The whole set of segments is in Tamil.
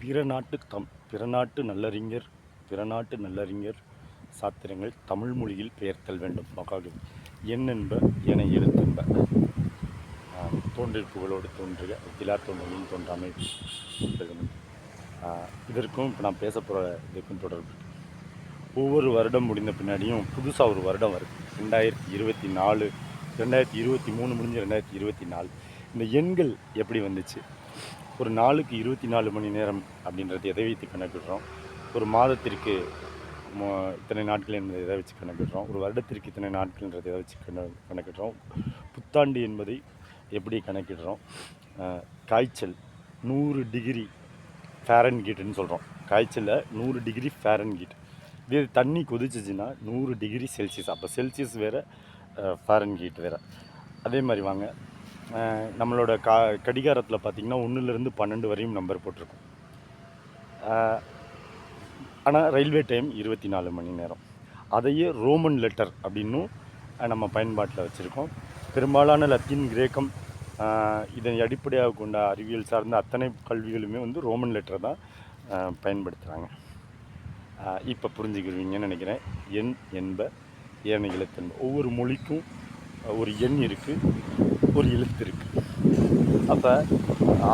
பிற நாட்டு தம் பிற நாட்டு நல்லறிஞர் பிற நாட்டு நல்லறிஞர் சாத்திரங்கள் தமிழ் மொழியில் பெயர்த்தல் வேண்டும். மகாகவி என்னென்ப என எழுத்தென்ப. தோன்றிருப்புகளோடு தோன்றுக திலா தோன்றியும் தோன்றாமை இதற்கும் இப்போ நான் பேச போகிற இதுக்கும் தொடர்பு. ஒவ்வொரு வருடம் முடிந்த பின்னாடியும் புதுசாக ஒரு வருடம் வருது. ரெண்டாயிரத்தி இருபத்தி நாலு ரெண்டாயிரத்தி இருபத்தி மூணு முடிஞ்சு ரெண்டாயிரத்தி இருபத்தி நாலு. இந்த எண்கள் எப்படி வந்துச்சு? ஒரு நாளுக்கு இருபத்தி நாலு மணி நேரம் அப்படின்றது எதை வைத்து கணக்கிடுறோம்? ஒரு மாதத்திற்கு இத்தனை நாட்கள் என்பதை எதை வச்சு கணக்கிடுறோம்? ஒரு வருடத்திற்கு இத்தனை நாட்கள்ன்றதை எதை வச்சு கண கணக்கிடுறோம்? புத்தாண்டு என்பதை எப்படி கணக்கிடுறோம்? காய்ச்சல் நூறு டிகிரி ஃபேரன்கீட்டுன்னு சொல்கிறோம் காய்ச்சலில் நூறு டிகிரி ஃபேரன்கீட் இதே தண்ணி கொதிச்சிச்சின்னா நூறு டிகிரி செல்சியஸ். அப்போ செல்சியஸ் வேறு ஃபேரன்கீட் வேறு. அதே மாதிரி வாங்க. நம்மளோட கா கடிகாரத்தில் பார்த்தீங்கன்னா ஒன்றுலேருந்து பன்னெண்டு வரையும் நம்பர் போட்டிருக்கும். ஆனால் ரயில்வே டைம் இருபத்தி நாலு மணி நேரம். அதையே ரோமன் லெட்டர் அப்படின்னும் நம்ம பயன்பாட்டில் வச்சுருக்கோம். பெரும்பாலான லத்தீன் கிரேக்கம் இதனை அடிப்படையாக கொண்ட அறிவியல் சார்ந்த அத்தனை கல்விகளுமே வந்து ரோமன் லெட்டர் தான் பயன்படுத்துகிறாங்க இப்போ புரிஞ்சுக்கிருவீங்கன்னு நினைக்கிறேன். எண் என்ப ஏனைகளை எழுத்தென்ப ஒவ்வொரு மொழிக்கும் ஒரு எண் இருக்குது ஒரு எழுத்து இருக்குது அப்போ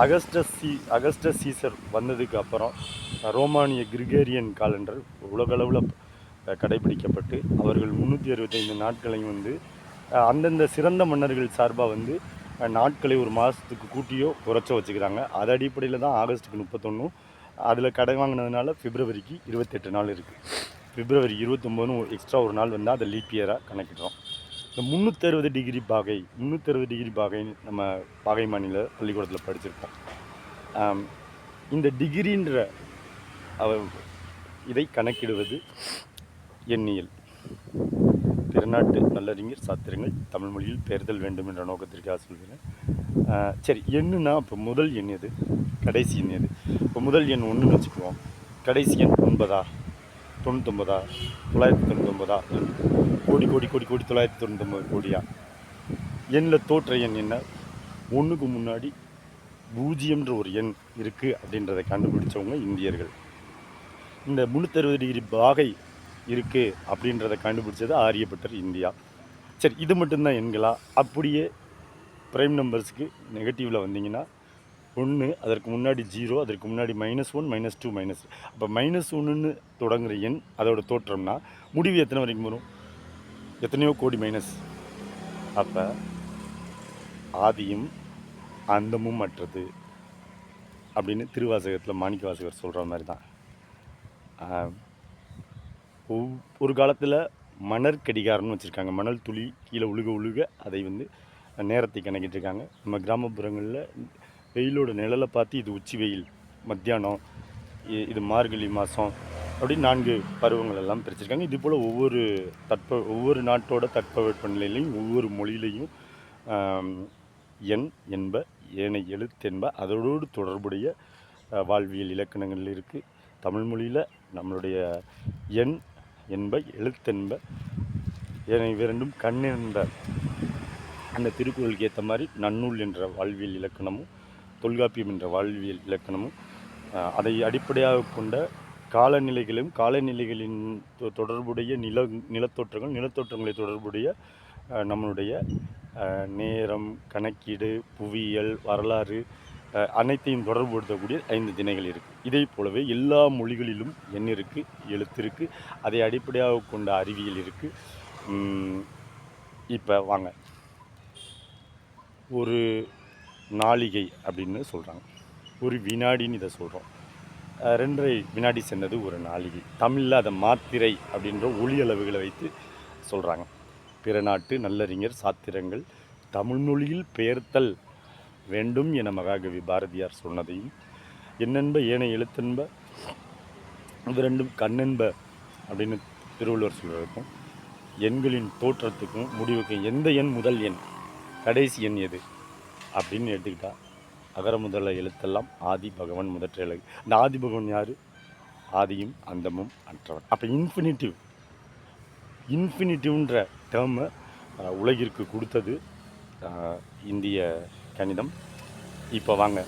அகஸ்டஸ் சி அகஸ்டஸ் சீசர் வந்ததுக்கு அப்புறம் ரோமானிய கிரிகேரியன் காலண்டர் உலகளவில் கடைபிடிக்கப்பட்டு அவர்கள் முந்நூற்றி அறுபத்தைந்து நாட்களையும் வந்து அந்தந்த சிறந்த மன்னர்கள் சார்பாக வந்து நாட்களை ஒரு மாதத்துக்கு கூட்டியோ குறைச்சோ வச்சுக்கிறாங்க. அது அடிப்படையில் தான் ஆகஸ்ட்டுக்கு முப்பத்தொன்றும் அதில் கடை வாங்கினதுனால பிப்ரவரிக்கு இருபத்தெட்டு நாள் இருக்குது பிப்ரவரி இருபத்தொம்போதுன்னு எக்ஸ்ட்ரா ஒரு நாள் வந்தால் அதை லீப் இயராக கணக்கிடுறோம். இந்த முந்நூற்றறுபது டிகிரி பாகை முந்நூற்றறுபது டிகிரி பாகை நம்ம பாகை மாநில பள்ளிக்கூடத்தில் படிச்சிருக்கோம் இந்த டிகிரின்ற இதை கணக்கிடுவது எண்ணியல். திருநாட்டு நல்லறிஞர் சாத்திரங்கள் தமிழ் மொழியில் பெயர்தல் வேண்டும் என்ற நோக்கத்திற்காக சொல்கிறேன். சரி எண்ணுனா இப்போ முதல் எண் எது? கடைசி எண் எது? இப்போ முதல் எண் ஒன்றுன்னு வச்சுக்குவோம். கடைசி எண் ஒன்பதா? தொண்ணூத்தொம்பதா தொள்ளாயிரத்தி தொண்ணூத்தொம்பதா கோடி கோடி கோடி கோடி தொள்ளாயிரத்தி தொண்ணூத்தொம்பது கோடியா? எண்ணில் தோற்ற எண் என்ன? ஒன்றுக்கு முன்னாடி பூஜ்ஜியம்ன்ற ஒரு எண் இருக்குது அப்படின்றத கண்டுபிடிச்சவங்க இந்தியர்கள். இந்த முந்நூற்றறுபது டிகிரி பாகை இருக்குது அப்படின்றத கண்டுபிடிச்சது ஆரியப்பட்டர் இந்தியா. சரி இது மட்டும்தான் எண்களா? அப்படியே ப்ரைம் நம்பர்ஸுக்கு நெகட்டிவில் வந்தீங்கன்னா ஒன்று அதற்கு முன்னாடி ஜீரோ அதற்கு முன்னாடி minus one minus two minus அப்போ மைனஸ் ஒன்றுன்னு தொடங்குற எண் அதோட தோற்றம்னா முடிவு எத்தனை வரைக்கும் வரும்? எத்தனையோ கோடி மைனஸ் அப்போ ஆதியும் அந்தமும் மற்றது அப்படின்னு திருவாசகத்தில் மாணிக்க வாசகர் சொல்கிற மாதிரி தான் ஒரு காலத்தில் மணற் கடிகாரம்னு வச்சுருக்காங்க. மணல் துளி கீழே உழுக உழுக அதை வந்து நேரத்தை கணக்கிட்டு இருக்காங்க நம்ம கிராமப்புறங்களில் வெயிலோட நிழலை பார்த்து இது உச்சி வெயில் மத்தியானம் இ- இது மார்கழி மாதம் அப்படி நான்கு பருவங்கள் எல்லாம் பிரிச்சிருக்காங்க. இது போல் ஒவ்வொரு தட்ப ஒவ்வொரு நாட்டோட தட்பவெப்பநிலையிலையும் ஒவ்வொரு மொழியிலையும் எண் என்ப ஏனை எழுத்தென்ப அதோடு தொடர்புடைய வாழ்வியல் இலக்கணங்கள் இருக்குது தமிழ் மொழியில் நம்மளுடைய எண் என்ப எழுத்தென்ப ஏனை இரண்டும் கண் என்ப அந்த திருக்குறளுக்கு ஏற்ற மாதிரி நன்னூல் என்ற வாழ்வியல் இலக்கணமும் தொல்காப்பியம் என்ற வாழ்வியல் இலக்கணமும் அதை அடிப்படையாக கொண்ட காலநிலைகளும் காலநிலைகளின் தொடர்புடைய நில நிலத்தோற்றங்கள் நிலத்தோற்றங்களை தொடர்புடைய நம்மளுடைய நேரம் கணக்கீடு புவியியல் வரலாறு அனைத்தையும் தொடர்புபடுத்தக்கூடிய ஐந்து திணைகள் இருக்குது இதே போலவே எல்லா மொழிகளிலும் எண் இருக்குது எழுத்து இருக்குது அதை அடிப்படையாக கொண்ட அறிவியல் இருக்குது இப்போ வாங்க. ஒரு நாளிகை அப்படின்னு சொல்கிறாங்க ஒரு வினாடின்னு இதை சொல்கிறோம் ரெண்டரை வினாடி சென்றது ஒரு நாளிகை. தமிழில் அதை மாத்திரை அப்படின்ற ஒளி அளவுகளை வைத்து சொல்கிறாங்க பிற நாட்டு நல்லறிஞர் சாத்திரங்கள் தமிழ்மொழியில் பெயர்த்தல் வேண்டும் என மகாகவி பாரதியார் சொன்னதையும் என்னென்ப ஏனை எழுத்தென்ப இது ரெண்டும் கண்ணென்ப அப்படின்னு திருவள்ளுவர் சொல்கிறதுக்கும் எண்களின் தோற்றத்துக்கும் முடிவுக்கும் எந்த எண் முதல் எண் கடைசி எண் எது? அப்படின்னு எடுத்துக்கிட்டால் அகர முதல எழுத்தெல்லாம் ஆதி பகவன் முதற்ற எழு இந்த ஆதி பகவன் யார்? ஆதியும் அந்தமும் அற்றவன் அப்போ இன்ஃபினிட்டிவ் இன்ஃபினிட்டிவ்ன்ற டேர்மை உலகிற்கு கொடுத்தது இந்திய கணிதம். இப்போ வாங்க.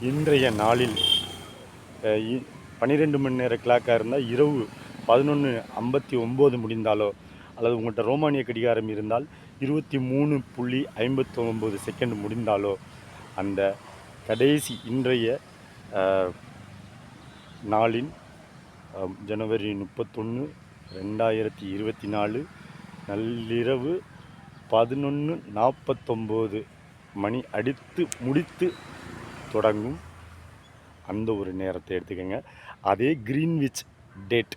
இன்றைய நாளில் பன்னிரெண்டு மணி நேர கிளாக்காக இருந்தால் இரவு பதினொன்று ஐம்பத்தி ஒம்பது முடிந்தாலோ அல்லது உங்கள்கிட்ட ரோமானிய கடிகாரம் இருந்தால் இருபத்தி மூணு புள்ளி ஐம்பத்தி ஒம்பது செகண்ட் முடிந்தாலோ அந்த கடைசி இன்றைய நாளின் ஜனவரி முப்பத்தொன்று ரெண்டாயிரத்தி இருபத்தி நாலு நள்ளிரவு பதினொன்று நாற்பத்தொம்போது மணி அடித்து முடித்து தொடங்கும் அந்த ஒரு நேரத்தை எடுத்துக்கோங்க. அதே க்ரீன்விச் டேட்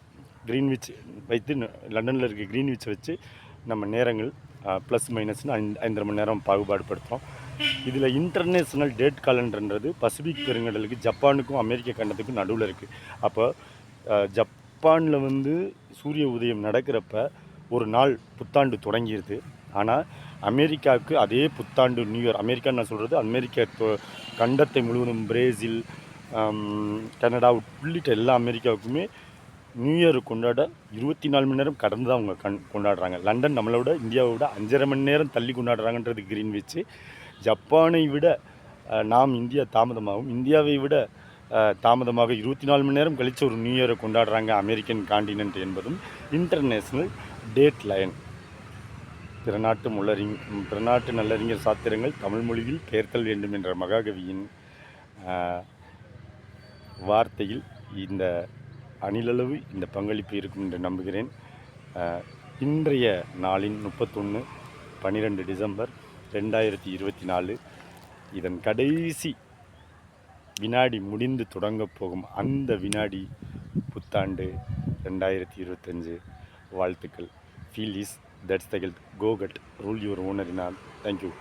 க்ரீன்விச் வைத்து லண்டனில் இருக்க க்ரீன்விச் வச்சு நம்ம நேரங்கள் ப்ளஸ் மைனஸ்னு ஐந்து ஐந்தரை மணி நேரம் பாகுபாடுபடுத்துகிறோம் இதில் இன்டர்நேஷ்னல் டேட் காலண்டர்ன்றது பசிபிக் பெருங்கடலுக்கு ஜப்பானுக்கும் அமெரிக்க கண்டத்துக்கும் நடுவில் இருக்குது அப்போ ஜப்பானில் வந்து சூரிய உதயம் நடக்கிறப்ப ஒரு நாள் புத்தாண்டு தொடங்கிடுது ஆனால் அமெரிக்காவுக்கு அதே புத்தாண்டு நியூ இயர் அமெரிக்கான்னு நான் சொல்கிறது அமெரிக்க கண்டத்தை முழுவதும் பிரேசில் கனடா உள்ளிட்ட எல்லா அமெரிக்காவுக்குமே நியூ இயர் கொண்டாட இருபத்தி நாலு மணி நேரம் கடந்து தான் அவங்க கண் கொண்டாடுறாங்க. லண்டன் நம்மளை விட இந்தியாவை விட அஞ்சரை மணி நேரம் தள்ளி கொண்டாடுறாங்கன்றது கிரீன் வச்சு ஜப்பானை விட நாம் இந்தியா தாமதமாகும். இந்தியாவை விட தாமதமாக இருபத்தி நாலு மணி நேரம் கழித்து ஒரு நியூ இயரை கொண்டாடுறாங்க அமெரிக்கன் காண்டினென்ட் என்பதும் இன்டர்நேஷ்னல் டேட் லைன் பிறநாட்டு முள்ளறிஞ பிறநாட்டு நல்லறிஞர் சாத்திரங்கள் தமிழ் மொழியில் பெயர்த்தல் வேண்டும் என்ற மகாகவியின் வார்த்தையில் இந்த அணிலளவு இந்த பங்களிப்பு இருக்கும் என்று நம்புகிறேன். இன்றைய நாளின் முப்பத்தொன்று பன்னிரெண்டு டிசம்பர் ரெண்டாயிரத்தி இருபத்தி நாலு. இதன் கடைசி வினாடி முடிந்து தொடங்கப் போகும் அந்த வினாடி புத்தாண்டு ரெண்டாயிரத்தி இருபத்தஞ்சு. வாழ்த்துக்கள். Feel is that's the health go cut rule your ஓனரினால் thank you